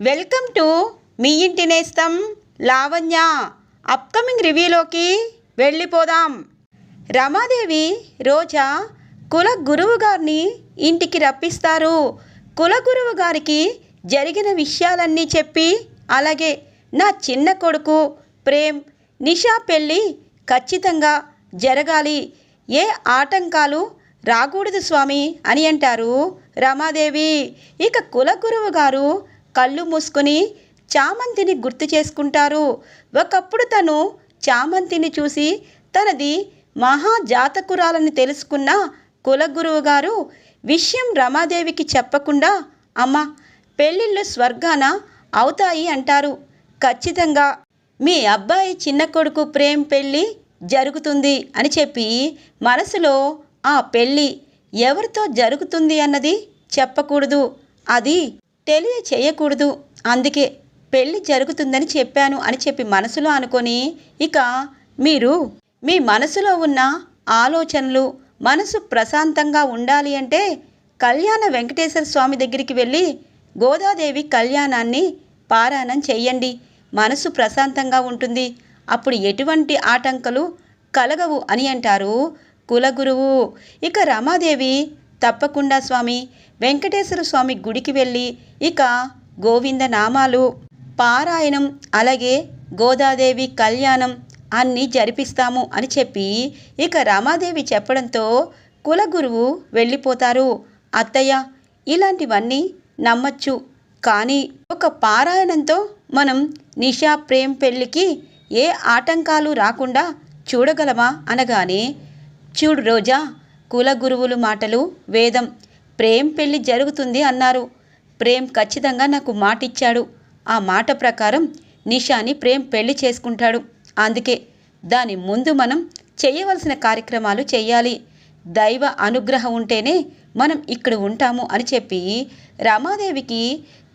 Welcome to me ఇంటి నేస్తం Lavanya. Upcoming రివ్యూలోకి వెళ్ళిపోదాం. రమాదేవి రోజా కుల గురువు గారిని ఇంటికి రప్పిస్తారు. కుల గురువు గారికి జరిగిన విషయాలన్నీ చెప్పి అలాగే నా చిన్న కొడుకు ప్రేమ్ నిషా పెళ్ళి ఖచ్చితంగా జరగాలి. ఏ ఆటంకాలు రాకూడదు స్వామి అని అంటారు రమాదేవి. ఇక కులగురువు గారు కళ్ళు మూసుకొని చామంతిని గుర్తు చేసుకుంటారు. ఒకప్పుడు తను చామంతిని చూసి తనది మహాజాతకురాలని తెలుసుకున్న కులగురువు గారు విషయం రమాదేవికి చెప్పకుండా అమ్మ పెళ్ళిళ్ళు స్వర్గాన అవుతాయి అంటారు. ఖచ్చితంగా మీ అబ్బాయి చిన్న కొడుకు ప్రేమ్ పెళ్ళి జరుగుతుంది అని చెప్పి మనసులో ఆ పెళ్ళి ఎవరితో జరుగుతుంది అన్నది చెప్పకూడదు. అది తెలియచేయకూడదు. అందుకే పెళ్ళి జరుగుతుందని చెప్పాను అని చెప్పి మనసులో అనుకొని ఇక మీరు మీ మనసులో ఉన్న ఆలోచనలు మనసు ప్రశాంతంగా ఉండాలి అంటే కళ్యాణ వెంకటేశ్వర స్వామి దగ్గరికి వెళ్ళి గోదాదేవి కళ్యాణాన్ని పారాయణం చెయ్యండి. మనసు ప్రశాంతంగా ఉంటుంది. అప్పుడు ఎటువంటి ఆటంకాలు కలగవు అని అంటారు కులగురువు. ఇక రమాదేవి తప్పకుండా స్వామి వెంకటేశ్వర స్వామి గుడికి వెళ్ళి ఇక గోవింద నామాలు పారాయణం అలాగే గోదాదేవి కళ్యాణం అన్నీ జరిపిస్తాము అని చెప్పి ఇక రమాదేవి చెప్పడంతో కులగురువు వెళ్ళిపోతారు. అత్తయ్య ఇలాంటివన్నీ నమ్మచ్చు కానీ ఒక పారాయణంతో మనం నిషా ప్రేమ్ పెళ్ళికి ఏ ఆటంకాలు రాకుండా చూడగలమా అనగానే చూడు రోజా కులగురువులు మాటలు వేదం. ప్రేమ్ పెళ్ళి జరుగుతుంది అన్నారు. ప్రేమ్ ఖచ్చితంగా నాకు మాట ఇచ్చాడు ఆ మాట ప్రకారం నిషాని ప్రేమ్ పెళ్ళి చేసుకుంటాడు. అందుకే దాని ముందు మనం చేయవలసిన కార్యక్రమాలు చేయాలి. దైవ అనుగ్రహం ఉంటేనే మనం ఇక్కడ ఉంటాము అని చెప్పి రమాదేవికి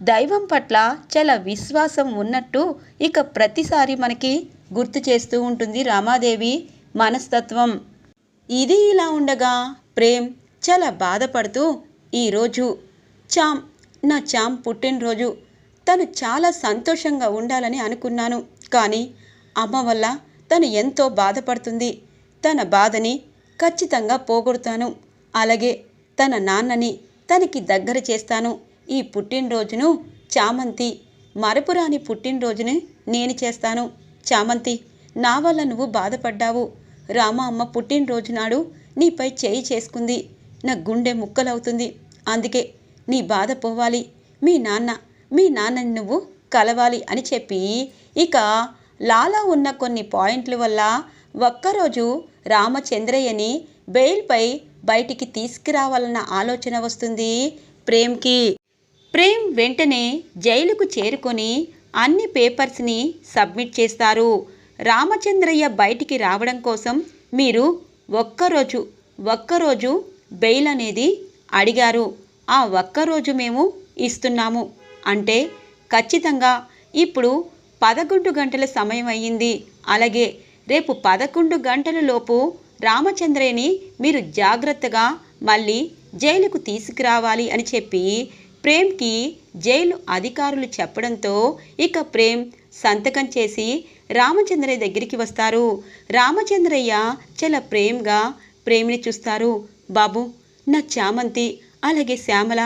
దైవం పట్ల చాలా విశ్వాసం ఉన్నట్టు ఇక ప్రతిసారి మనకి గుర్తు చేస్తూ ఉంటుంది రామాదేవి మనస్తత్వం. ఇది ఇలా ఉండగా ప్రేమ్ చాలా బాధపడుతూ ఈరోజు చామ్ నా చామ్ పుట్టినరోజు. తను చాలా సంతోషంగా ఉండాలని అనుకున్నాను. కానీ అమ్మ వల్ల తను ఎంతో బాధపడుతుంది. తన బాధని ఖచ్చితంగా పోగొడతాను. అలాగే తన నాన్నని తనకి దగ్గర చేస్తాను. ఈ పుట్టినరోజును చామంతి మరపురాని పుట్టినరోజుని నేను చేస్తాను. చామంతి నా వల్ల నువ్వు బాధపడ్డావు. రామ అమ్మ పుట్టినరోజు నాడు నీపై చేయి చేసుకుంది. నా గుండె ముక్కలవుతుంది. అందుకే నీ బాధ పోవాలి. మీ నాన్న మీ నాన్నని నువ్వు కలవాలి అని చెప్పి ఇక లాలా ఉన్న కొన్ని పాయింట్ల వల్ల ఒక్కరోజు రామచంద్రయ్యని బెయిల్పై బయటికి తీసుకురావాలన్న ఆలోచన వస్తుంది ప్రేమ్కి. ప్రేమ్ వెంటనే జైలుకు చేరుకొని అన్ని పేపర్స్ని సబ్మిట్ చేస్తారు. రామచంద్రయ్య బయటికి రావడం కోసం మీరు ఒక్కరోజు ఒక్కరోజు బెయిల్ అనేది అడిగారు ఆ ఒక్కరోజు మేము ఇస్తున్నాము. అంటే ఖచ్చితంగా ఇప్పుడు పదకొండు గంటల సమయం అయ్యింది. అలాగే రేపు పదకొండు గంటల లోపు రామచంద్రయ్యని మీరు జాగ్రత్తగా మళ్ళీ జైలుకు తీసుకురావాలి అని చెప్పి ప్రేమ్కి జైలు అధికారులు చెప్పడంతో ఇక ప్రేమ్ సంతకం చేసి రామచంద్రయ్య దగ్గరికి వస్తారు. రామచంద్రయ్య చాలా ప్రేమ్గా ప్రేమిని చూస్తారు. బాబు నా చామంతి అలాగే శ్యామల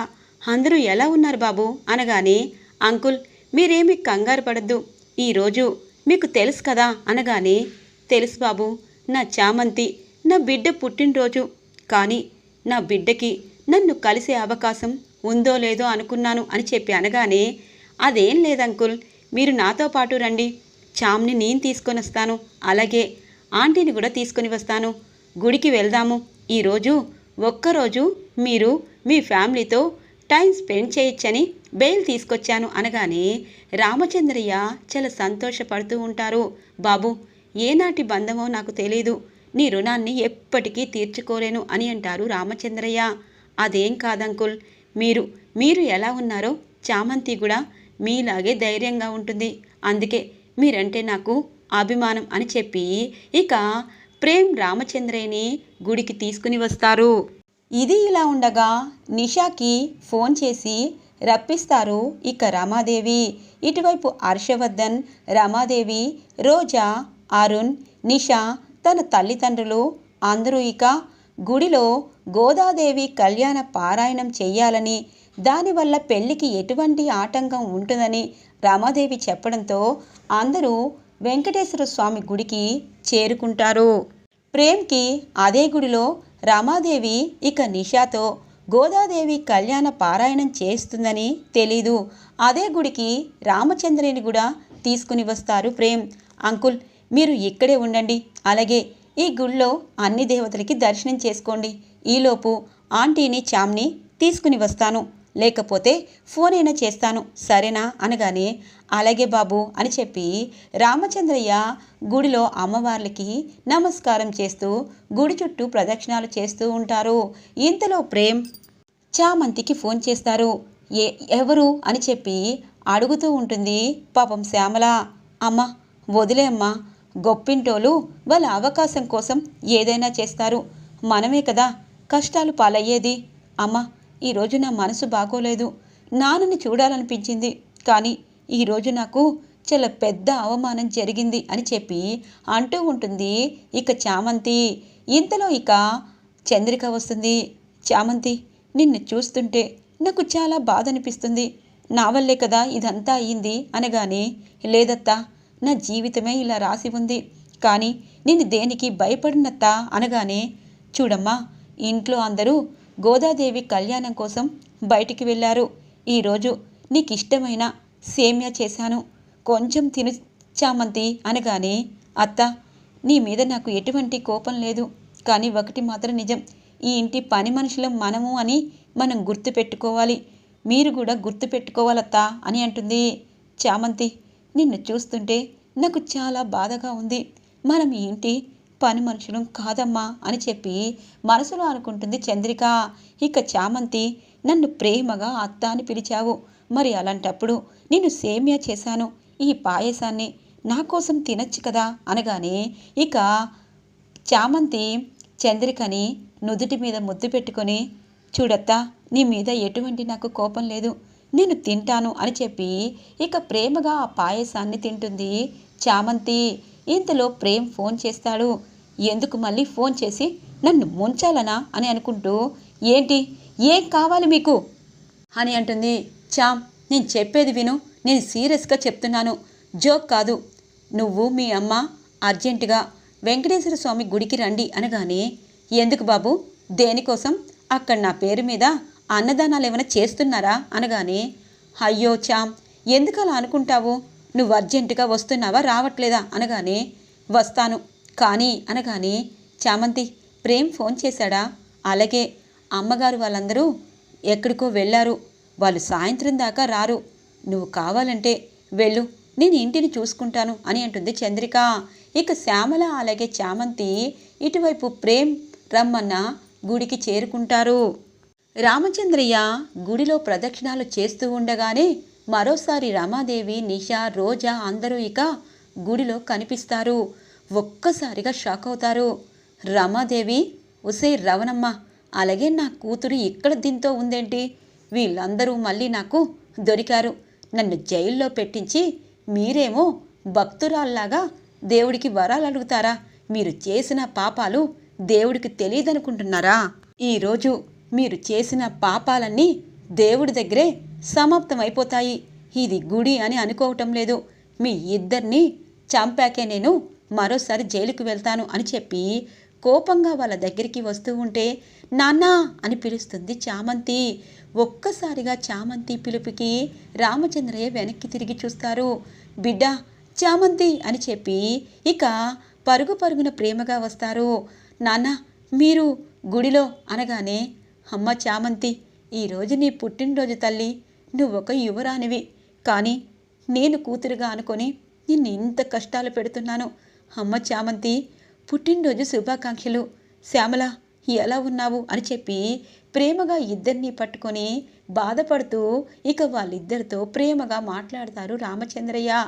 అందరూ ఎలా ఉన్నారు బాబు? అనగానే అంకుల్ మీరేమి కంగారు పడద్దు. ఈరోజు మీకు తెలుసు కదా? అనగానే తెలుసు బాబు నా చామంతి నా బిడ్డ పుట్టినరోజు. కానీ నా బిడ్డకి నన్ను కలిసే అవకాశం ఉందో లేదో అనుకున్నాను అని చెప్పి అనగానే అదేం లేదు అంకుల్ మీరు నాతో పాటు రండి. చామ్ని నేను తీసుకొని వస్తాను. అలాగే ఆంటీని కూడా తీసుకొని వస్తాను. గుడికి వెళ్దాము. ఈరోజు ఒక్కరోజు మీరు మీ ఫ్యామిలీతో టైం స్పెండ్ చేయొచ్చని బెయిల్ తీసుకొచ్చాను అనగానే రామచంద్రయ్య చాలా సంతోషపడుతూ ఉంటారు. బాబు ఏనాటి బంధమో నాకు తెలీదు. నీ రుణాన్ని ఎప్పటికీ తీర్చుకోలేను అని అంటారు రామచంద్రయ్య. అదేం కాదంకుల్ మీరు మీరు ఎలా ఉన్నారో చామంతి కూడా మీలాగే ధైర్యంగా ఉంటుంది. అందుకే మీరంటే నాకు అభిమానం అని చెప్పి ఇక ప్రేమ్ రామచంద్రయ్యని గుడికి తీసుకుని వస్తారు. ఇది ఇలా ఉండగా నిషాకి ఫోన్ చేసి రప్పిస్తారు ఇక రమాదేవి. ఇటువైపు హర్షవర్ధన్ రమాదేవి రోజా అరుణ్ నిషా తన తల్లిదండ్రులు అందరూ ఇక గుడిలో గోదాదేవి కళ్యాణ పారాయణం చెయ్యాలని దానివల్ల పెళ్ళికి ఎటువంటి ఆటంకం ఉంటుందని రమాదేవి చెప్పడంతో అందరూ వెంకటేశ్వర స్వామి గుడికి చేరుకుంటారు. ప్రేమ్కి అదే గుడిలో రమాదేవి ఇక నిషాతో గోదాదేవి కళ్యాణ పారాయణం చేస్తుందని తెలీదు. అదే గుడికి రామచంద్రుని కూడా తీసుకుని వస్తారు ప్రేమ్. అంకుల్ మీరు ఇక్కడే ఉండండి. అలాగే ఈ గుడిలో అన్ని దేవతలకి దర్శనం చేసుకోండి. ఈలోపు ఆంటీని చామ్ని తీసుకుని వస్తాను. లేకపోతే ఫోన్ అయినా చేస్తాను సరేనా? అనగానే అలాగే బాబు అని చెప్పి రామచంద్రయ్య గుడిలో అమ్మవార్లకి నమస్కారం చేస్తూ గుడి చుట్టూ ప్రదక్షిణాలు చేస్తూ ఉంటారు. ఇంతలో ప్రేమ్ చామంతికి ఫోన్ చేస్తారు. ఏ ఎవరు? అని చెప్పి అడుగుతూ ఉంటుంది పాపం శ్యామల. అమ్మ వదిలే అమ్మా గొప్పింటోలు వాళ్ళ అవకాశం కోసం ఏదైనా చేస్తారు. మనమే కదా కష్టాలు పాలయ్యేది. అమ్మ ఈరోజు నా మనసు బాగోలేదు. నాన్నని చూడాలనిపించింది. కానీ ఈరోజు నాకు చాలా పెద్ద అవమానం జరిగింది అని చెప్పి అంటూ ఉంటుంది ఇక చామంతి. ఇంతలో ఇక చంద్రిక వస్తుంది. చామంతి నిన్ను చూస్తుంటే నాకు చాలా బాధ అనిపిస్తుంది నా వల్లే కదా ఇదంతా అయ్యింది అనగానే లేదత్తా నా జీవితమే ఇలా రాసి ఉంది. కానీ నేను దేనికి భయపడినత్తా అనగానే చూడమ్మా ఇంట్లో అందరూ గోదాదేవి కళ్యాణం కోసం బయటికి వెళ్ళారు. ఈరోజు నీకు ఇష్టమైన సేమ్యా చేశాను. కొంచెం తిను చామంతి అనగానే అత్త నీ మీద నాకు ఎటువంటి కోపం లేదు. కానీ ఒకటి మాత్రం నిజం ఈ ఇంటి పని మనుషులం మనము అని మనం గుర్తుపెట్టుకోవాలి మీరు కూడా గుర్తుపెట్టుకోవాలత్తా అని అంటుంది చామంతి. నిన్ను చూస్తుంటే నాకు చాలా బాధగా ఉంది. మనం ఈ ఇంటి పని మనుషులం కాదమ్మా అని చెప్పి మనసులో అనుకుంటుంది చంద్రిక. ఇక చామంతి నన్ను ప్రేమగా అత్త అని పిలిచావు. మరి అలాంటప్పుడు నేను సేమియా చేశాను. ఈ పాయసాన్ని నా కోసం తినచ్చు కదా అనగానే ఇక చామంతి చంద్రికని నుదుటి మీద ముద్దు పెట్టుకొని చూడత్తా నీ మీద ఎటువంటి నాకు కోపం లేదు. నేను తింటాను అని చెప్పి ఇక ప్రేమగా ఆ పాయసాన్ని తింటుంది చామంతి. ఇంతలో ప్రేమ్ ఫోన్ చేస్తాడు. ఎందుకు మళ్ళీ ఫోన్ చేసి నన్ను ముంచాలనా అని అనుకుంటూ ఏంటి? ఏం కావాలి మీకు? అని అంటుంది. చామ్ నేను చెప్పేది విను. నేను సీరియస్గా చెప్తున్నాను. జోక్ కాదు. నువ్వు మీ అమ్మ అర్జెంటుగా వెంకటేశ్వర స్వామి గుడికి రండి అనగానే ఎందుకు బాబు? దేనికోసం? అక్కడ నా పేరు మీద అన్నదానాలు ఏమైనా చేస్తున్నారా? అనగానే అయ్యో చామ్ ఎందుకు అలా అనుకుంటావు? నువ్వు అర్జెంటుగా వస్తున్నావా? రావట్లేదా? అనగానే వస్తాను. కానీ అనగానే చామంతి ప్రేమ్ ఫోన్ చేశాడా? అలాగే అమ్మగారు వాళ్ళందరూ ఎక్కడికో వెళ్ళారు. వాళ్ళు సాయంత్రం దాకా రారు. నువ్వు కావాలంటే వెళ్ళు. నేను ఇంటిని చూసుకుంటాను అని అంటుంది చంద్రిక. ఇక శ్యామల అలాగే చామంతి ఇటువైపు ప్రేమ్ రమ్మన్న గుడికి చేరుకుంటారు. రామచంద్రయ్య గుడిలో ప్రదక్షిణాలు చేస్తూ ఉండగానే మరోసారి రమాదేవి నిషా రోజా అందరూ ఇక గుడిలో కనిపిస్తారు. ఒక్కసారిగా షాక్ అవుతారు. రమాదేవి ఉసే రవణమ్మ అలాగే నా కూతురు ఇక్కడ దీంతో ఉందేంటి? వీళ్ళందరూ మళ్ళీ నాకు దొరికారు. నన్ను జైల్లో పెట్టించి మీరేమో భక్తురాల్లాగా దేవుడికి వరాలు అడుగుతారా? మీరు చేసిన పాపాలు దేవుడికి తెలియదనుకుంటున్నారా? ఈరోజు మీరు చేసిన పాపాలన్నీ దేవుడి దగ్గరే సమాప్తమైపోతాయి. ఇది గుడి అని అనుకోవటం లేదు. మీ ఇద్దరిని చంపాకే నేను మరోసారి జైలుకు వెళ్తాను అని చెప్పి కోపంగా వాళ్ళ దగ్గరికి వస్తూ ఉంటే నాన్నా అని పిలుస్తుంది చామంతి. ఒక్కసారిగా చామంతి పిలుపుకి రామచంద్రయ్య వెనక్కి తిరిగి చూస్తారు. బిడ్డ చామంతి అని చెప్పి ఇక పరుగు పరుగున ప్రేమగా వస్తారు. నాన్న మీరు గుడిలో అనగానే అమ్మ చామంతి ఈరోజు నీ పుట్టినరోజు తల్లి నువ్వొక యువరానివి. కానీ నేను కూతురుగా అనుకొని నిన్ను ఇంత కష్టాలు పెడుతున్నాను. అమ్మ చామంతి పుట్టినరోజు శుభాకాంక్షలు. శ్యామల ఎలా ఉన్నావు? అని చెప్పి ప్రేమగా ఇద్దరినీ పట్టుకొని బాధపడుతూ ఇక వాళ్ళిద్దరితో ప్రేమగా మాట్లాడతారు రామచంద్రయ్య.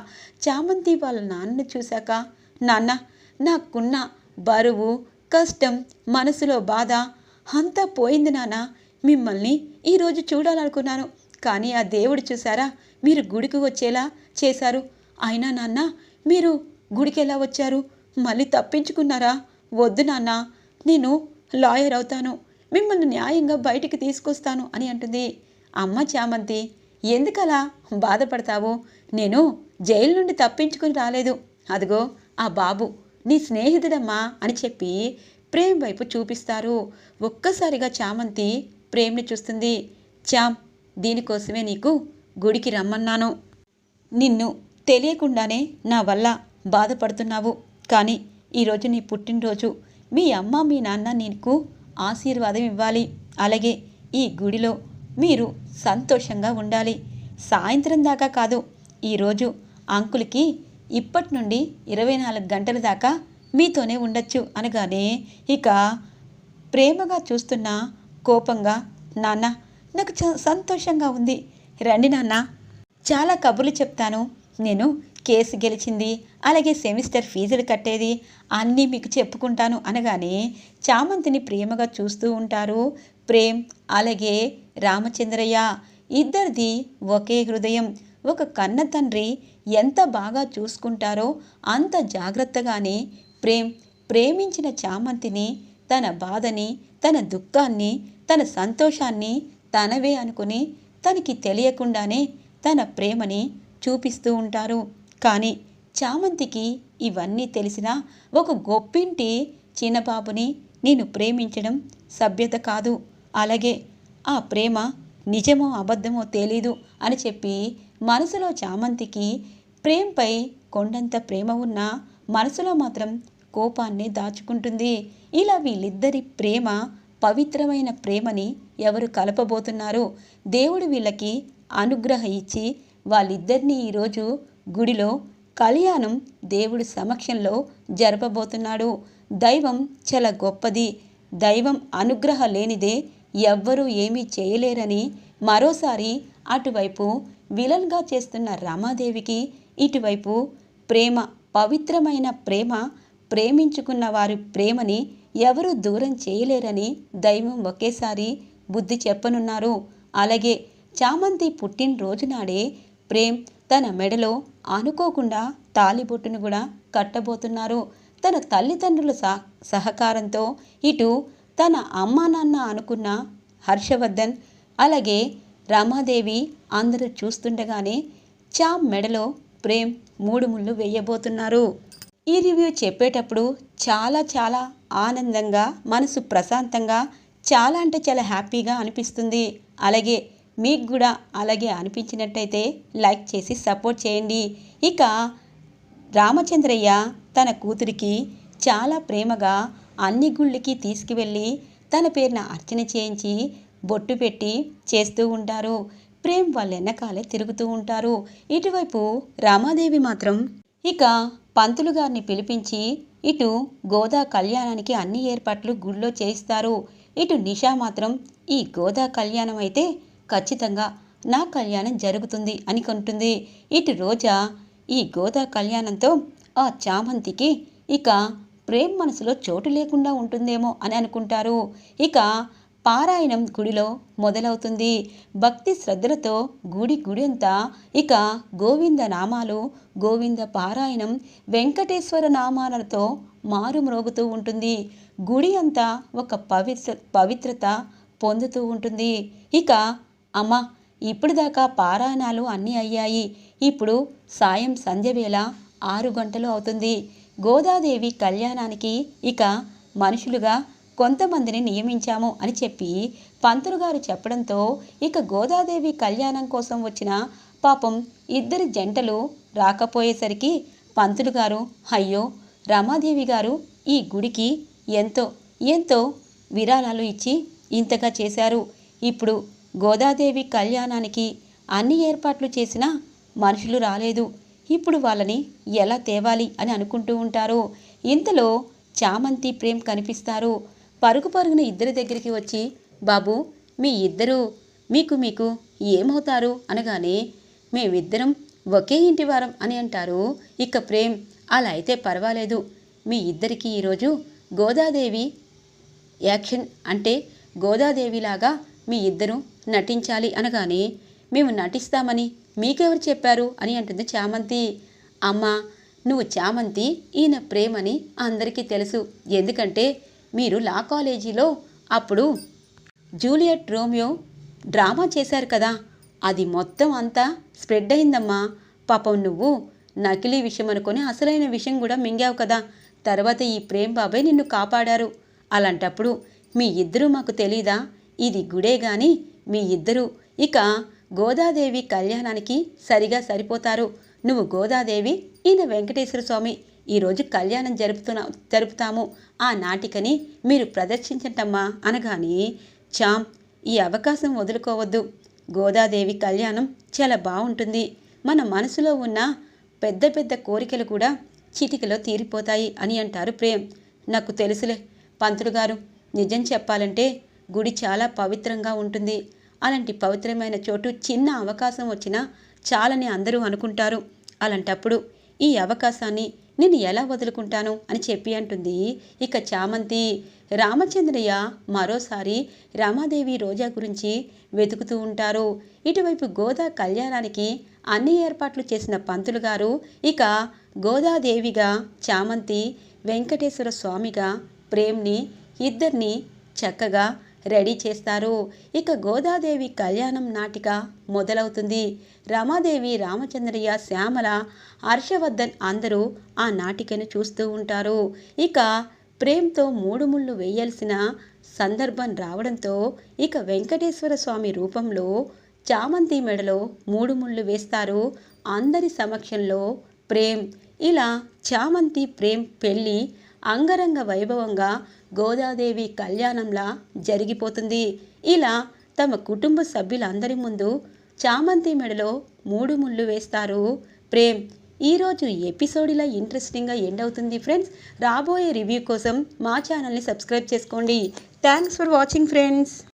చామంతి వాళ్ళ నాన్నను చూశాక నాన్న నాకున్న బరువు కష్టం మనసులో బాధ అంతా పోయింది నాన్న. మిమ్మల్ని ఈరోజు చూడాలనుకున్నాను. కానీ ఆ దేవుడు చూసారా మీరు గుడికి వచ్చేలా చేశారు. అయినా నాన్న మీరు గుడికి ఎలా వచ్చారు? మళ్ళీ తప్పించుకున్నారా? వద్దు నాన్న నేను లాయర్ అవుతాను. మిమ్మల్ని న్యాయంగా బయటికి తీసుకొస్తాను అని అంటుంది. అమ్మ చామంతి ఎందుకలా బాధపడతావు? నేను జైలు నుండి తప్పించుకుని రాలేదు. అదిగో ఆ బాబు నీ స్నేహితుడమ్మా అని చెప్పి ప్రేమ్ వైపు చూపిస్తారు. ఒక్కసారిగా చామంతి ప్రేమ్ని చూస్తుంది. చామ్ దీనికోసమే నీకు గుడికి రమ్మన్నాను. నిన్ను తెలియకుండానే నా వల్ల బాధపడుతున్నావు. కానీ ఈరోజు నీ పుట్టినరోజు. మీ అమ్మ మీ నాన్న నీకు ఆశీర్వాదం ఇవ్వాలి. అలాగే ఈ గుడిలో మీరు సంతోషంగా ఉండాలి. సాయంత్రం దాకా కాదు ఈరోజు అంకుల్కి ఇప్పటి నుండి ఇరవై నాలుగు గంటల దాకా మీతోనే ఉండొచ్చు అనగానే ఇక ప్రేమగా చూస్తున్న కోపంగా నాన్న నాకు చ- సంతోషంగా ఉంది. రండి నాన్న. చాలా కబుర్లు చెప్తాను. నేను కేసు గెలిచింది అలాగే సెమిస్టర్ ఫీజులు కట్టేది అన్నీ మీకు చెప్పుకుంటాను అనగానే చామంతిని ప్రేమగా చూస్తూ ఉంటారు. ప్రేమ్ అలాగే రామచంద్రయ్య. ఇద్దరిది ఒకే హృదయం. ఒక కన్న తండ్రి ఎంత బాగా చూసుకుంటారో అంత జాగ్రత్తగానే ప్రేమ్ ప్రేమించిన చామంతిని తన బాధని తన దుఃఖాన్ని తన సంతోషాన్ని తనవే అనుకుని తనకి తెలియకుండానే తన ప్రేమని చూపిస్తూ ఉంటారు. కానీ చామంతికి ఇవన్నీ తెలిసినా ఒక గొప్పింటి చిన్నబాబుని నేను ప్రేమించడం సభ్యత కాదు. అలాగే ఆ ప్రేమ నిజమో అబద్ధమో తెలీదు అని చెప్పి మనసులో చామంతికి ప్రేమపై కొండంత ప్రేమ ఉన్నా మనసులో మాత్రం కోపాన్ని దాచుకుంటుంది. ఇలా వీళ్ళిద్దరి ప్రేమ పవిత్రమైన ప్రేమని ఎవరు కలపబోతున్నారు దేవుడు వీళ్ళకి అనుగ్రహ ఇచ్చి వాళ్ళిద్దరినీ ఈరోజు గుడిలో కళ్యాణం దేవుడి సమక్షంలో జరపబోతున్నాడు. దైవం చాలా గొప్పది. దైవం అనుగ్రహ లేనిదే ఎవ్వరూ ఏమీ చేయలేరని మరోసారి అటువైపు విలన్గా చేస్తున్న రమాదేవికి ఇటువైపు ప్రేమ పవిత్రమైన ప్రేమ ప్రేమించుకున్న వారి ప్రేమని ఎవరూ దూరం చేయలేరని దైవం ఒకేసారి బుద్ధి చెప్పనున్నారు. అలాగే చామంతి పుట్టినరోజు నాడే ప్రేమ్ తన మెడలో అనుకోకుండా తాలిబొట్టును కూడా కట్టబోతున్నారు. తన తల్లిదండ్రుల సహ సహకారంతో ఇటు తన అమ్మా నాన్న అనుకున్న హర్షవర్ధన్ అలాగే రమాదేవి అందరూ చూస్తుండగానే చామ్ మెడలో ప్రేమ్ మూడు ముళ్ళు వేయబోతున్నారు. ఈ రివ్యూ చెప్పేటప్పుడు చాలా చాలా ఆనందంగా మనసు ప్రశాంతంగా చాలా అంటే చాలా హ్యాపీగా అనిపిస్తుంది. అలాగే మీకు కూడా అలాగే అనిపించినట్టయితే లైక్ చేసి సపోర్ట్ చేయండి. ఇక రామచంద్రయ్య తన కూతురికి చాలా ప్రేమగా అన్ని గుళ్ళకి తీసుకువెళ్ళి తన పేరున అర్చన చేయించి బొట్టు పెట్టి చేస్తూ ఉంటారు. ప్రేమ్ వాళ్ళ వెనకాలే తిరుగుతూ ఉంటారు. ఇటువైపు రామాదేవి మాత్రం ఇక పంతులు గారిని పిలిపించి ఇటు గోదా కళ్యాణానికి అన్ని ఏర్పాట్లు గుళ్ళో చేయిస్తారు. ఇటు నిషా మాత్రం ఈ గోదా కళ్యాణం అయితే ఖచ్చితంగా నా కళ్యాణం జరుగుతుంది అని కొంటుంది. ఇటు రోజా ఈ గోదా కళ్యాణంతో ఆ చామంతికి ఇక ప్రేమ్ మనసులో చోటు లేకుండా ఉంటుందేమో అని అనుకుంటారు. ఇక పారాయణం గుడిలో మొదలవుతుంది. భక్తి శ్రద్ధలతో గుడి గుడి అంతా ఇక గోవింద నామాలు గోవింద పారాయణం వెంకటేశ్వర నామాలతో మారుమ్రోగుతూ ఉంటుంది. గుడి అంతా ఒక పవిత్ర పవిత్రత పొందుతూ ఉంటుంది. ఇక అమ్మ ఇప్పుడు దాకా పారాయణాలు అన్నీ అయ్యాయి. ఇప్పుడు సాయం సంధ్య వేళ ఆరు గంటలు అవుతుంది. గోదాదేవి కళ్యాణానికి ఇక మనుషులుగా కొంతమందిని నియమించాము అని చెప్పి పంతులు గారు చెప్పడంతో ఇక గోదాదేవి కళ్యాణం కోసం వచ్చిన పాపం ఇద్దరి జంటలు రాకపోయేసరికి పంతులు గారు అయ్యో రమాదేవి గారు ఈ గుడికి ఎంతో ఎంతో విరాళాలు ఇచ్చి ఇంతగా చేశారు. ఇప్పుడు గోదాదేవి కళ్యాణానికి అన్ని ఏర్పాట్లు చేసినా మనుషులు రాలేదు. ఇప్పుడు వాళ్ళని ఎలా తేవాలి? అని అనుకుంటూ ఉంటారు. ఇంతలో చామంతి ప్రేమ్ కనిపిస్తారు. పరుగు పరుగున ఇద్దరి దగ్గరికి వచ్చి బాబు మీ ఇద్దరు మీకు మీకు ఏమవుతారు? అనగానే మేమిద్దరం ఒకే ఇంటి వారం అని అంటారు. ఇక ప్రేమ్ అలా అయితే పర్వాలేదు. మీ ఇద్దరికీ ఈరోజు గోదాదేవి యాక్షన్ అంటే గోదాదేవిలాగా మీ ఇద్దరు నటించాలి అనగానే మేము నటిస్తామని మీకెవరు చెప్పారు? అని అంటుంది చామంతి. అమ్మా నువ్వు చామంతి ఈయన ప్రేమని అందరికీ తెలుసు. ఎందుకంటే మీరు లా కాలేజీలో అప్పుడు జూలియట్ రోమియో డ్రామా చేశారు కదా. అది మొత్తం అంతా స్ప్రెడ్ అయిందమ్మా. పాపం నువ్వు నకిలీ విషయం అనుకొని అసలైన విషయం కూడా మింగావు కదా. తర్వాత ఈ ప్రేమ్ బాబాయ్ నిన్ను కాపాడారు. అలాంటప్పుడు మీ ఇద్దరూ మాకు తెలీదా? ఇది గుడే గాని మీ ఇద్దరు. ఇక గోదాదేవి కళ్యాణానికి సరిగా సరిపోతారు. నువ్వు గోదాదేవి ఈయన వెంకటేశ్వర స్వామి. ఈరోజు కళ్యాణం జరుపుతున్నా జరుపుతాము. ఆ నాటికని మీరు ప్రదర్శించటమ్మా అనగానే చామ్ ఈ అవకాశం వదులుకోవద్దు. గోదాదేవి కళ్యాణం చాలా బాగుంటుంది మన మనసులో ఉన్న పెద్ద పెద్ద కోరికలు కూడా చిటికలో తీరిపోతాయి అని అంటారు ప్రేమ్. నాకు తెలుసులే. పంతులు గారు నిజం చెప్పాలంటే గుడి చాలా పవిత్రంగా ఉంటుంది. అలాంటి పవిత్రమైన చోటు చిన్న అవకాశం వచ్చినా చాలని అందరూ అనుకుంటారు. అలాంటప్పుడు ఈ అవకాశాన్ని నేను ఎలా వదులుకుంటాను అని చెప్పి అంటుంది. ఇక చామంతి రామచంద్రయ్య మరోసారి రామాదేవి రోజా గురించి వెతుకుతూ ఉంటారు. ఇటువైపు గోదా కళ్యాణానికి అన్ని ఏర్పాట్లు చేసిన పంతులు గారు ఇక గోదాదేవిగా చామంతి వెంకటేశ్వర స్వామిగా ప్రేమ్ని ఇద్దరిని చక్కగా రెడీ చేస్తారు. ఇక గోదాదేవి కళ్యాణం నాటిక మొదలవుతుంది. రమాదేవి రామచంద్రయ్య శ్యామల హర్షవర్ధన్ అందరూ ఆ నాటికను చూస్తూ ఉంటారు. ఇక ప్రేమ్తో మూడు ముళ్ళు వేయాల్సిన సందర్భం రావడంతో ఇక వెంకటేశ్వర స్వామి రూపంలో చామంతి మెడలో మూడు ముళ్ళు వేస్తారు. అందరి సమక్షంలో ప్రేమ్. ఇలా చామంతి ప్రేమ్ పెళ్ళి అంగరంగ వైభవంగా గోదాదేవి కళ్యాణంలా జరిగిపోతుంది. ఇలా తమ కుటుంబ సభ్యులందరి ముందు చామంతి మెడలో మూడు ముళ్ళు వేస్తారు. ప్రేమ్ ఈరోజు ఎపిసోడ్ ఇలా ఇంట్రెస్టింగ్గా ఎండ్ అవుతుంది ఫ్రెండ్స్. రాబోయే రివ్యూ కోసం మా ఛానల్ని సబ్స్క్రైబ్ చేసుకోండి. Thanks for watching friends.